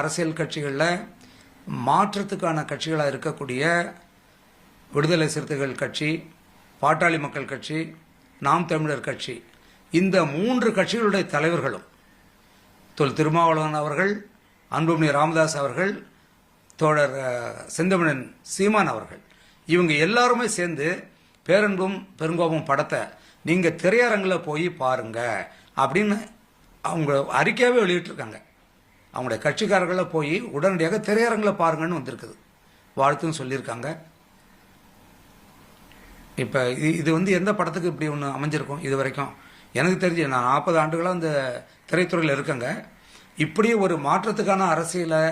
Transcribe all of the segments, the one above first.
அரசியல் கட்சிகளில் மாற்றத்துக்கான கட்சிகளாக இருக்கக்கூடிய விடுதலை சிறுத்தைகள் கட்சி பாட்டாளி மக்கள் கட்சி நாம் தமிழர் கட்சி இந்த மூன்று கட்சிகளுடைய தலைவர்களும் தொல் திருமாவளவன் அவர்கள் அன்புமணி ராமதாஸ் அவர்கள் தோழர் செந்தமிழன் சீமான் அவர்கள். இவங்க எல்லாருமே சேர்ந்து பேரன்பும் பெருங்கோபம் படத்தை நீங்கள் திரையரங்கில் போய் பாருங்க அப்படின்னு அவங்க அறிக்கையாகவே வெளியிட்டிருக்காங்க. அவங்களுடைய கட்சிக்காரர்கள போய் உடனடியாக திரையரங்கில் பாருங்கன்னு வந்திருக்குது. வாழ்த்துன்னு சொல்லியிருக்காங்க. இப்போ இது வந்து எந்த படத்துக்கு இப்படி ஒன்று அமைஞ்சிருக்கும் இது வரைக்கும்? எனக்கு தெரிஞ்சு நான் நாற்பது ஆண்டுகளாக அந்த திரைத்துறையில் இருக்கேங்க. இப்படி ஒரு மாற்றத்துக்கான அரசியலை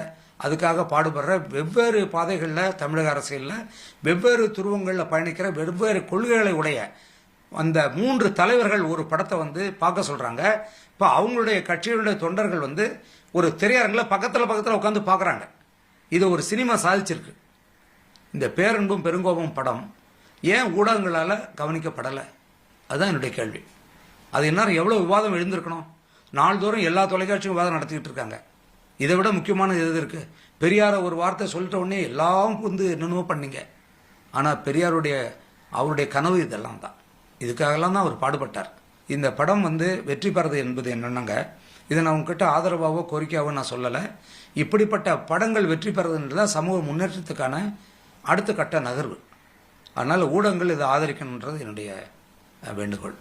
அதுக்காக பாடுபடுற வெவ்வேறு பாதைகளில் தமிழக அரசியலில் வெவ்வேறு துருவங்களில் பயணிக்கிற வெவ்வேறு கொள்கைகளை உடைய அந்த மூன்று தலைவர்கள் ஒரு படத்தை வந்து பார்க்க சொல்கிறாங்க இப்போ அவங்களுடைய கட்சிகளுடைய தொண்டர்கள் வந்து ஒரு திரையரங்கில் பக்கத்தில் பக்கத்தில் உட்காந்து பார்க்குறாங்க. இது ஒரு சினிமா சாதிச்சிருக்கு. இந்த பேரன்பும் பெருங்கோபம் படம் ஏன் ஊடகங்களால் கவனிக்கப்படலை? அதுதான் என்னுடைய கேள்வி. அது இன்னும் எவ்வளோ விவாதம் எழுந்திருக்கணும்? நாள்தோறும் எல்லா தொலைக்காட்சியும் விவாதம் நடத்திக்கிட்டு இருக்காங்க. இதை விட முக்கியமான இது இருக்குது பெரியாரை ஒரு வார்த்தை சொல்லிட்ட உடனே எல்லாம் வந்து என்னென்னமோ பண்ணீங்க. ஆனால் பெரியாருடைய அவருடைய கனவு இதெல்லாம் தான். இதுக்காகலாம் தான் அவர் பாடுபட்டார். இந்த படம் வந்து வெற்றி பெறது என்பது என்னென்னங்க? இதை நான் உங்ககிட்ட ஆதரவாகவோ கோரிக்கையாகவோ நான் சொல்லலை. இப்படிப்பட்ட படங்கள் வெற்றி பெறதுன்றது தான் சமூக முன்னேற்றத்துக்கான அடுத்த கட்ட நகர்வு. அதனால் ஊடகங்கள் இதை ஆதரிக்கணுன்றது என்னுடைய வேண்டுகோள்.